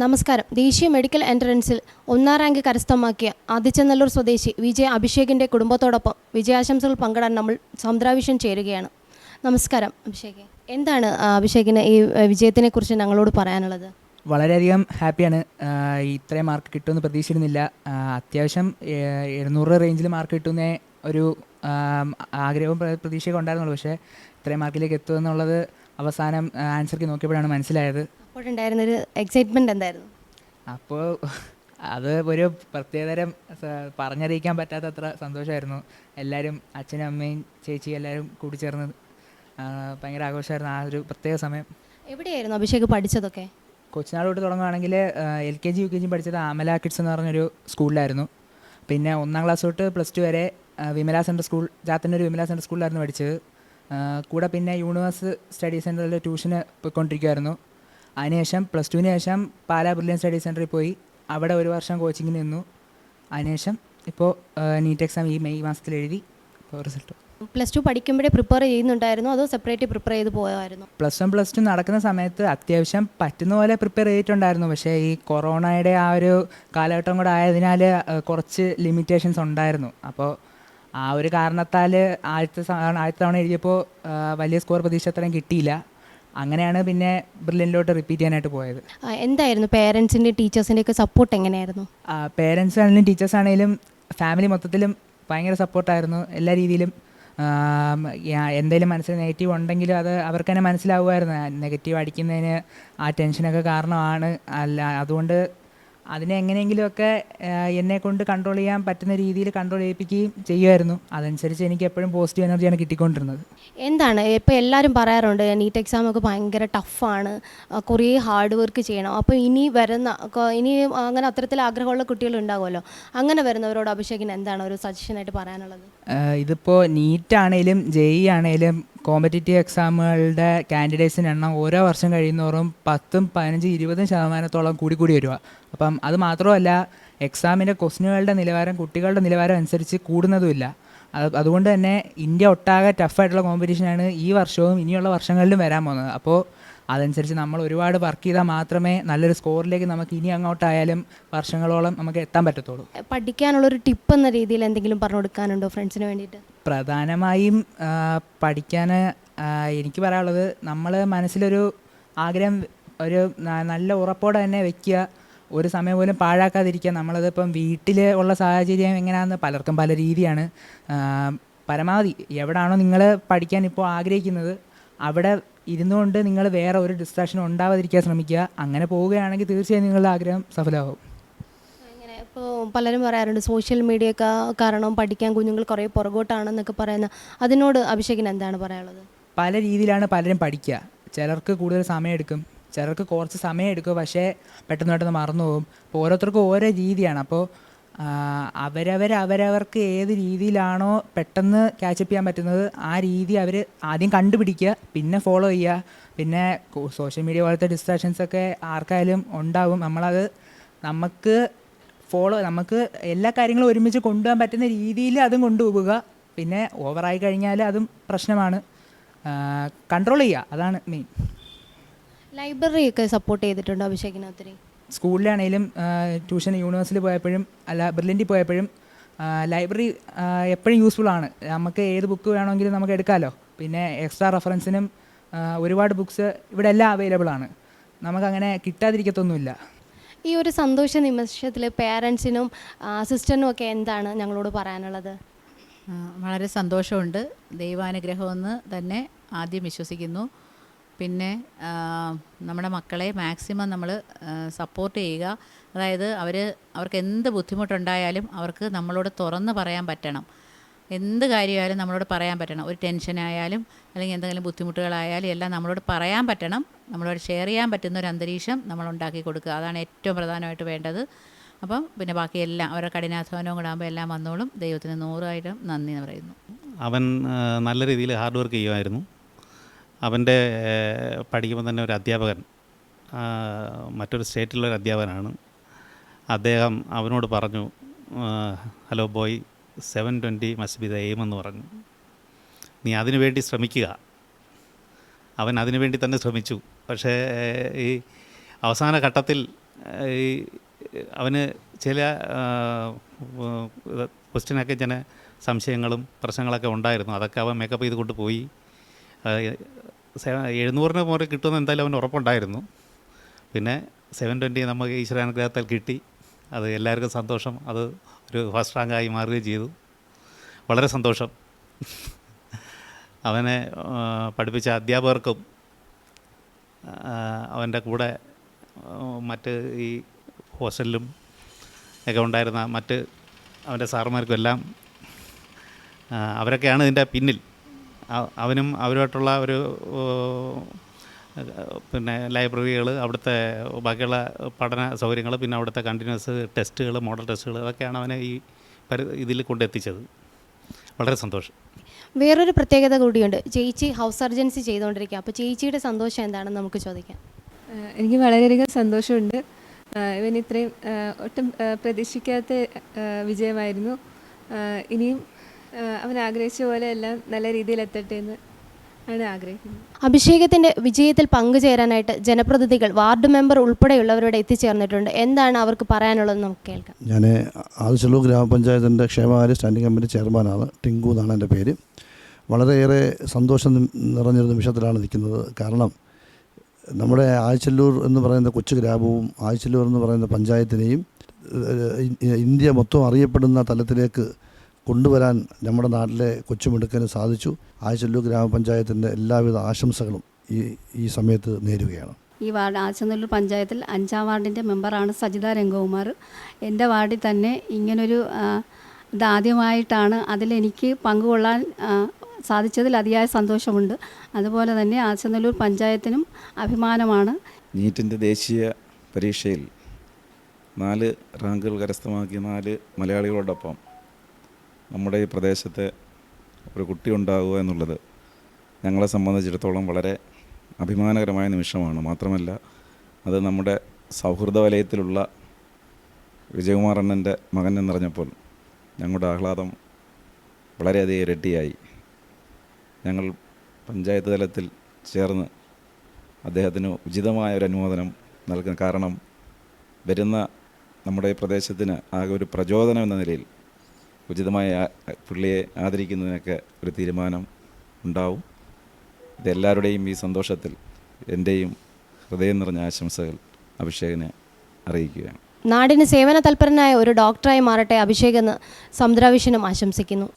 നമസ്കാരം. ദേശീയ മെഡിക്കൽ എൻട്രൻസിൽ ഒന്നാം റാങ്ക് കരസ്ഥമാക്കിയ ആദിച്ചനല്ലൂർ സ്വദേശി വിജയ അഭിഷേകിന്റെ കുടുംബത്തോടൊപ്പം വിജയാശംസകൾ പങ്കിടാൻ നമ്മൾ സമുദ്രാവിഷൻ ചേരുകയാണ്. നമസ്കാരം അഭിഷേക്. എന്താണ് അഭിഷേകിന് ഈ വിജയത്തിനെ കുറിച്ച് ഞങ്ങളോട് പറയാനുള്ളത്? വളരെയധികം ഹാപ്പിയാണ്. ഇത്രയും മാർക്ക് കിട്ടുമെന്ന് പ്രതീക്ഷിച്ചിരുന്നില്ല. അത്യാവശ്യം എഴുന്നൂറ് റേഞ്ചിൽ മാർക്ക് കിട്ടുന്ന ഒരു ആഗ്രഹവും പ്രതീക്ഷയൊക്കെ ഉണ്ടായിരുന്നുള്ളൂ. പക്ഷേ ഇത്രയും മാർക്കിലേക്ക് എത്തുമെന്നുള്ളത് അവസാനം ആൻസർക്ക് നോക്കിയപ്പോഴാണ് മനസ്സിലായത്. അപ്പോഴുണ്ടായിരുന്നൊരു എക്സൈറ്റ്മെന്റ് എന്തായിരുന്നു? അപ്പോൾ അത് ഒരു പ്രത്യേകതരം പറഞ്ഞറിയിക്കാൻ പറ്റാത്തത്ര സന്തോഷമായിരുന്നു എല്ലാവരും അച്ഛനും അമ്മയും ചേച്ചി എല്ലാവരും കൂടി ചേർന്ന് ഭയങ്കര ആഘോഷമായിരുന്നു ആ ഒരു പ്രത്യേക സമയം. എവിടെയായിരുന്നു അഭിഷേക് പഠിച്ചതൊക്കെ? കൊച്ചിനാട് തൊട്ട് തുടങ്ങുകയാണെങ്കിൽ L K G U K G പഠിച്ചത് ആമല കിഡ്സ് എന്ന് പറഞ്ഞൊരു സ്കൂളിലായിരുന്നു. പിന്നെ ഒന്നാം ക്ലാസ് തൊട്ട് പ്ലസ് ടു വരെ വിമല സെന്റർ സ്കൂൾ ജാത്തിന്റെ ഒരു വിമല സെന്റർ സ്കൂളിലായിരുന്നു പഠിച്ചത്. കൂടെ പിന്നെ യൂണിവേഴ്സ് സ്റ്റഡി സെന്ററിൽ ട്യൂഷന് പോയിക്കൊണ്ടിരിക്കുമായിരുന്നു അതിനുശേഷം പ്ലസ് ടുവിന് ശേഷം പാലാ ബ്രില്യൻ സ്റ്റഡി സെന്ററിൽ പോയി. അവിടെ ഒരു വർഷം കോച്ചിങ്ങിന് നിന്നു. അതിനുശേഷം ഇപ്പോൾ നീറ്റ് എക്സാം ഈ മെയ് മാസത്തിൽ എഴുതി. ഇപ്പോൾ റിസൾട്ട് പ്ലസ് ടു പഠിക്കുമ്പോഴേ പ്രിപ്പയർ ചെയ്യുന്നുണ്ടായിരുന്നു? അതോ സെപ്പറേറ്റ് പ്രിപ്പയർ ചെയ്ത് പോയായിരുന്നു പ്ലസ് വൺ പ്ലസ് ടു നടക്കുന്ന സമയത്ത് അത്യാവശ്യം പറ്റുന്ന പോലെ പ്രിപ്പയർ ചെയ്തിട്ടുണ്ടായിരുന്നു. പക്ഷേ ഈ കൊറോണയുടെ ആ ഒരു കാലഘട്ടം കൂടെ ആയതിനാൽ കുറച്ച് ലിമിറ്റേഷൻസ് ഉണ്ടായിരുന്നു. അപ്പോൾ ആ ഒരു കാരണത്താൽ ആദ്യത്തെ ആദ്യത്തെ തവണ എഴുതിയപ്പോൾ വലിയ സ്കോർ പ്രതീക്ഷ അത്രയും കിട്ടിയില്ല. അങ്ങനെയാണ് പിന്നെ ബ്രില്യനിലോട്ട് റിപ്പീറ്റ് ചെയ്യാനായിട്ട് പോയത്. എന്തായിരുന്നു പേരൻസിന്റെ ടീച്ചേഴ്സിന്റെ ഒക്കെ സപ്പോർട്ട് എങ്ങനെയായിരുന്നു? പേരൻസ് ആണെങ്കിലും ടീച്ചേഴ്സ് ആണെങ്കിലും ഫാമിലി മൊത്തത്തിലും ഭയങ്കര സപ്പോർട്ടായിരുന്നു എല്ലാ രീതിയിലും എന്തെങ്കിലും മനസ്സിൽ നെഗറ്റീവ് ഉണ്ടെങ്കിലും അത് അവർക്ക് തന്നെ മനസ്സിലാവുമായിരുന്നു നെഗറ്റീവ് അടിക്കുന്നതിന് ആ ടെൻഷനൊക്കെ കാരണമാണ്. അല്ല അതുകൊണ്ട് അതിനെ എങ്ങനെയെങ്കിലുമൊക്കെ എന്നെ കൊണ്ട് കൺട്രോൾ ചെയ്യാൻ പറ്റുന്ന രീതിയിൽ കൺട്രോൾ ചെയ്യിപ്പിക്കുകയും ചെയ്യുമായിരുന്നു. അതനുസരിച്ച് എനിക്ക് എപ്പോഴും പോസിറ്റീവ് എനർജിയാണ് കിട്ടിക്കൊണ്ടിരുന്നത്. എന്താണ്? ഇപ്പോൾ എല്ലാവരും പറയാറുണ്ട് നീറ്റ് എക്സാം ഒക്കെ ഭയങ്കര ടഫാണ് കുറേ ഹാർഡ് വർക്ക് ചെയ്യണം. അപ്പോൾ ഇനി വരുന്ന ഇനി അങ്ങനെ അത്തരത്തിൽ ആഗ്രഹമുള്ള കുട്ടികൾ ഉണ്ടാകുമല്ലോ. അങ്ങനെ വരുന്നവരോട് അഭിഷേകിന് എന്താണ് ഒരു സജഷനായിട്ട് പറയാനുള്ളത്? ഇതിപ്പോൾ നീറ്റ് ആണെങ്കിലും ജെഇ ആണെങ്കിലും ആണേലും കോമ്പറ്റേറ്റീവ് എക്സാമുകളുടെ കാൻഡിഡേറ്റ്സിന്റെ എണ്ണം ഓരോ വർഷം കഴിയുന്നോറും പത്തും പതിനഞ്ചും ഇരുപതും ശതമാനത്തോളം കൂടി കൂടി വരിക. അപ്പം അത് മാത്രമല്ല എക്സാമിന്റെ ക്വസ്റ്റിനുകളുടെ നിലവാരം കുട്ടികളുടെ നിലവാരം അനുസരിച്ച് കൂടുന്നതുമില്ല. അതുകൊണ്ട് തന്നെ ഇന്ത്യ ഒട്ടാകെ ടഫായിട്ടുള്ള കോമ്പറ്റീഷനാണ് ഈ വർഷവും ഇനിയുള്ള വർഷങ്ങളിലും വരാൻ പോകുന്നത്. അപ്പോൾ അതനുസരിച്ച് നമ്മൾ ഒരുപാട് വർക്ക് ചെയ്താൽ മാത്രമേ നല്ലൊരു സ്കോറിലേക്ക് നമുക്ക് ഇനി അങ്ങോട്ടായാലും വർഷങ്ങളോളം നമുക്ക് എത്താൻ പറ്റത്തുള്ളൂ. പഠിക്കാനുള്ളൊരു ടിപ്പ് എന്ന രീതിയിൽ എന്തെങ്കിലും പറഞ്ഞു കൊടുക്കാനുണ്ടോ ഫ്രണ്ട്സിന് വേണ്ടിയിട്ട്? പ്രധാനമായും പഠിക്കാൻ എനിക്ക് പറയാനുള്ളത് നമ്മൾ മനസ്സിലൊരു ആഗ്രഹം ഒരു നല്ല ഉറപ്പോടെ തന്നെ വെക്കുക. ഒരു സമയം പോലും പാഴാക്കാതിരിക്കുക നമ്മളതിപ്പം വീട്ടിൽ ഉള്ള സാഹചര്യം എങ്ങനെയാണെന്ന് പലർക്കും പല രീതിയാണ്. പരമാവധി എവിടാണോ നിങ്ങൾ പഠിക്കാൻ ഇപ്പോൾ ആഗ്രഹിക്കുന്നത് അവിടെ ഇരുന്നുകൊണ്ട് നിങ്ങൾ വേറെ ഒരു ഡിസ്ട്രാക്ഷനും ഉണ്ടാവാതിരിക്കാൻ ശ്രമിക്കുക. അങ്ങനെ പോവുകയാണെങ്കിൽ തീർച്ചയായും നിങ്ങളുടെ ആഗ്രഹം സഫലമാകും ഇപ്പോൾ പലരും പറയാറുണ്ട് സോഷ്യൽ മീഡിയ ഒക്കെ കാരണം പഠിക്കാൻ കുഞ്ഞുങ്ങൾ കുറേ പുറകോട്ടാണെന്നൊക്കെ പറയുന്ന അതിനോട് അഭിഷേകിന് എന്താണ് പറയാനുള്ളത്? പല രീതിയിലാണ് പലരും പഠിക്കുക. ചിലർക്ക് കൂടുതൽ സമയമെടുക്കും. ചിലർക്ക് കുറച്ച് സമയം എടുക്കും പക്ഷേ പെട്ടെന്ന് പെട്ടെന്ന് മറന്നു പോകും. അപ്പോൾ ഓരോരുത്തർക്കും ഓരോ രീതിയാണ്. അപ്പോൾ അവരവർ അവരവർക്ക് ഏത് രീതിയിലാണോ പെട്ടെന്ന് ക്യാച്ചപ്പ് ചെയ്യാൻ പറ്റുന്നത് ആ രീതി അവർ ആദ്യം കണ്ടുപിടിക്കുക പിന്നെ ഫോളോ ചെയ്യുക. പിന്നെ സോഷ്യൽ മീഡിയ പോലത്തെ ഡിസ്ട്രാക്ഷൻസൊക്കെ ആർക്കായാലും ഉണ്ടാവും. നമ്മളത് നമുക്ക് ഫോളോ നമുക്ക് എല്ലാ കാര്യങ്ങളും ഒരുമിച്ച് കൊണ്ടുപോകാൻ പറ്റുന്ന രീതിയിൽ അതും കൊണ്ടുപോവുക. പിന്നെ ഓവറായി കഴിഞ്ഞാൽ അതും പ്രശ്നമാണ്. കൺട്രോൾ ചെയ്യുക. അതാണ് മെയിൻ ലൈബ്രറി ഒക്കെ സപ്പോർട്ട് ചെയ്തിട്ടുണ്ട് അഭിഷേകിന് ഒത്തിരി സ്കൂളിലാണെങ്കിലും ട്യൂഷൻ യൂണിവേഴ്സിറ്റി പോയപ്പോഴും അല്ല ബ്രില്യന്റിൽ പോയപ്പോഴും ലൈബ്രറി എപ്പോഴും യൂസ്ഫുൾ ആണ്. നമുക്ക് ഏത് ബുക്ക് വേണമെങ്കിലും നമുക്ക് എടുക്കാമല്ലോ പിന്നെ എക്സ്ട്രാ റെഫറൻസിനും ഒരുപാട് ബുക്ക്സ് ഇവിടെ എല്ലാം അവൈലബിൾ ആണ്. നമുക്കങ്ങനെ കിട്ടാതിരിക്കത്തൊന്നുമില്ല. ഈ ഒരു സന്തോഷ നിമിഷത്തിൽ പേരൻസിനും അസിസ്റ്റന്റും ഒക്കെ എന്താണ് ഞങ്ങളോട് പറയാനുള്ളത്? വളരെ സന്തോഷമുണ്ട്. ദൈവാനുഗ്രഹമെന്ന് തന്നെ ആദ്യം വിശ്വസിക്കുന്നു. പിന്നെ നമ്മുടെ മക്കളെ മാക്സിമം നമ്മൾ സപ്പോർട്ട് ചെയ്യുക. അതായത് അവർ അവർക്ക് എന്ത് ബുദ്ധിമുട്ടുണ്ടായാലും അവർക്ക് നമ്മളോട് തുറന്ന് പറയാൻ പറ്റണം. എന്ത് കാര്യമായാലും നമ്മളോട് പറയാൻ പറ്റണം. ഒരു ടെൻഷനായാലും അല്ലെങ്കിൽ എന്തെങ്കിലും ബുദ്ധിമുട്ടുകളായാലും എല്ലാം നമ്മളോട് പറയാൻ പറ്റണം. നമ്മളോട് ഷെയർ ചെയ്യാൻ പറ്റുന്ന ഒരു അന്തരീക്ഷം നമ്മൾ ഉണ്ടാക്കി കൊടുക്കുക. അതാണ് ഏറ്റവും പ്രധാനമായിട്ട് വേണ്ടത്. അപ്പം പിന്നെ ബാക്കി എല്ലാം അവരുടെ കഠിനാധ്വാനവും കൂടെ ആകുമ്പോൾ എല്ലാം വന്നോളും. ദൈവത്തിന് നൂറായിരം നന്ദി എന്ന് പറയുന്നു. അവൻ നല്ല രീതിയിൽ ഹാർഡ് വർക്ക് ചെയ്യുമായിരുന്നു. അവന്റെ പഠിക്കുമ്പോൾ തന്നെ ഒരു അധ്യാപകൻ മറ്റൊരു സ്റ്റേറ്റിലുള്ള ഒരു അധ്യാപകനാണ്. അദ്ദേഹം അവനോട് പറഞ്ഞു hello boy seven twenty must be the aim എന്ന് പറഞ്ഞു. നീ അതിനു വേണ്ടി ശ്രമിക്കുക. അവൻ അതിനു വേണ്ടി തന്നെ ശ്രമിച്ചു. പക്ഷേ ഈ അവസാന ഘട്ടത്തിൽ ഈ അവന് ചില ക്വസ്റ്റ്യനൊക്കെ ചില സംശയങ്ങളും പ്രശ്നങ്ങളൊക്കെ ഉണ്ടായിരുന്നു. അതൊക്കെ അവൻ മേക്കപ്പ് ചെയ്ത് കൊണ്ടുപോയി. എഴുന്നൂറിന് മുകളിൽ കിട്ടുമെന്ന് എന്തായാലും അവന് ഉറപ്പുണ്ടായിരുന്നു. പിന്നെ സെവൻ ട്വന്റി നമുക്ക് ഈശ്വരാനുഗ്രഹത്താൽ കിട്ടി. അത് എല്ലാവർക്കും സന്തോഷം. അത് ഒരു ഫസ്റ്റ് റാങ്കായി മാറുകയും ചെയ്തു. വളരെ സന്തോഷം. അവനെ പഠിപ്പിച്ച അധ്യാപകർക്കും അവന്റെ കൂടെ മറ്റ് ഈ ഹോസ്റ്റലിലും ഒക്കെ ഉണ്ടായിരുന്ന മറ്റ് അവന്റെ സാറുമാർക്കും എല്ലാം അവരൊക്കെയാണ് ഇതിന്റെ പിന്നിൽ. അവനും അവരുമായിട്ടുള്ള ഒരു പിന്നെ ലൈബ്രറികൾ അവിടുത്തെ ബാക്കിയുള്ള പഠന സൗകര്യങ്ങൾ പിന്നെ അവിടുത്തെ കണ്ടിന്യൂസ് ടെസ്റ്റുകൾ മോഡൽ ടെസ്റ്റുകൾ അതൊക്കെയാണ് അവനെ ഈ പരി ഇതിൽ കൊണ്ടെത്തിച്ചത്. വളരെ സന്തോഷം. വേറൊരു പ്രത്യേകത കൂടിയുണ്ട്. ചേച്ചി ഹൗസ് സർജൻസി ചെയ്തുകൊണ്ടിരിക്കുക അപ്പോൾ ചേച്ചിയുടെ സന്തോഷം എന്താണെന്ന് നമുക്ക് ചോദിക്കാം. എനിക്ക് വളരെയധികം സന്തോഷമുണ്ട്. ഇവൻ ഇത്രയും ഒട്ടും പ്രതീക്ഷിക്കാത്ത വിജയമായിരുന്നു. ഇനിയും അവൻ ആഗ്രഹിച്ച പോലെ എല്ലാം നല്ല രീതിയിൽ എത്തട്ടെ എന്ന് ആണ് ആഗ്രഹിക്കുന്നത്. അഭിഷേകത്തിന്റെ വിജയത്തിൽ പങ്കുചേരാനായിട്ട് ജനപ്രതിനിധികൾ വാർഡ് മെമ്പർ ഉൾപ്പെടെയുള്ളവരോട് എത്തിച്ചേർന്നിട്ടുണ്ട്. എന്താണ് അവർക്ക് പറയാനുള്ളത് നമുക്ക് കേൾക്കാം. ഞാൻ ആദിച്ചല്ലൂർ ഗ്രാമപഞ്ചായത്തിന്റെ ക്ഷേമകാര്യ സ്റ്റാൻഡിംഗ് കമ്മിറ്റി ചെയർമാനാണ് ടിങ്കു എന്നാണ് എന്റെ പേര്. വളരെയേറെ സന്തോഷം നിറഞ്ഞൊരു നിമിഷത്തിലാണ് നിൽക്കുന്നത്. കാരണം നമ്മുടെ ആഴ്ചല്ലൂർ എന്ന് പറയുന്ന കൊച്ചു ഗ്രാമവും ആഴ്ചല്ലൂർ എന്ന് പറയുന്ന പഞ്ചായത്തിനെയും ഇന്ത്യ മൊത്തം അറിയപ്പെടുന്ന തലത്തിലേക്ക് കൊണ്ടുവരാൻ നമ്മുടെ നാട്ടിലെ കൊച്ചുമിടുക്കന് സാധിച്ചു. ആഴ്ചല്ലൂർ ഗ്രാമപഞ്ചായത്തിന്റെ എല്ലാവിധ ആശംസകളും ഈ ഈ സമയത്ത് നേരുകയാണ്. ഈ വാർഡ് ആച്ചനല്ലൂർ പഞ്ചായത്തിൽ അഞ്ചാം വാർഡിന്റെ മെമ്പറാണ് സജിത രംഗകുമാർ. എന്റെ വാർഡിൽ തന്നെ ഇങ്ങനൊരു ഇതാദ്യമായിട്ടാണ് അതിലെനിക്ക് പങ്കുകൊള്ളാൻ സാധിച്ചതിൽ അതിയായ സന്തോഷമുണ്ട്. അതുപോലെ തന്നെ ആച്ചനല്ലൂർ പഞ്ചായത്തിനും അഭിമാനമാണ്. നീറ്റിന്റെ ദേശീയ പരീക്ഷയിൽ നാല് റാങ്കുകൾ കരസ്ഥമാക്കിയ നാല് മലയാളികളോടൊപ്പം നമ്മുടെ ഈ പ്രദേശത്ത് ഒരു കുട്ടി ഉണ്ടാകുക എന്നുള്ളത് ഞങ്ങളെ സംബന്ധിച്ചിടത്തോളം വളരെ അഭിമാനകരമായ നിമിഷമാണ്. മാത്രമല്ല അത് നമ്മുടെ സൗഹൃദ വലയത്തിലുള്ള വിജയകുമാർ അണ്ണന്റെ മകൻ എന്നറിഞ്ഞപ്പോൾ ഞങ്ങളുടെ ആഹ്ലാദം വളരെയധികം ഇരട്ടിയായി. ഞങ്ങൾ പഞ്ചായത്ത് തലത്തിൽ ചേർന്ന് അദ്ദേഹത്തിന് ഉചിതമായ ഒരു അനുമോദനം നൽകുന്ന കാരണം വരുന്ന നമ്മുടെ പ്രദേശത്തിന് ആകെ ഒരു പ്രചോദനം എന്ന നിലയിൽ ഉചിതമായ പുള്ളിയെ ആദരിക്കുന്നതിനൊക്കെ ഒരു തീരുമാനം ഉണ്ടാവും. ഇതെല്ലാവരുടെയും ഈ സന്തോഷത്തിൽ എന്റെയും ഹൃദയം നിറഞ്ഞ ആശംസകൾ അഭിഷേകിനെ അറിയിക്കുകയാണ്. നാടിന് സേവന തൽപരനായ ഒരു ഡോക്ടറായി മാറട്ടെ അഭിഷേക് എന്ന് സമുദ്രാവിഷനും ആശംസിക്കുന്നു.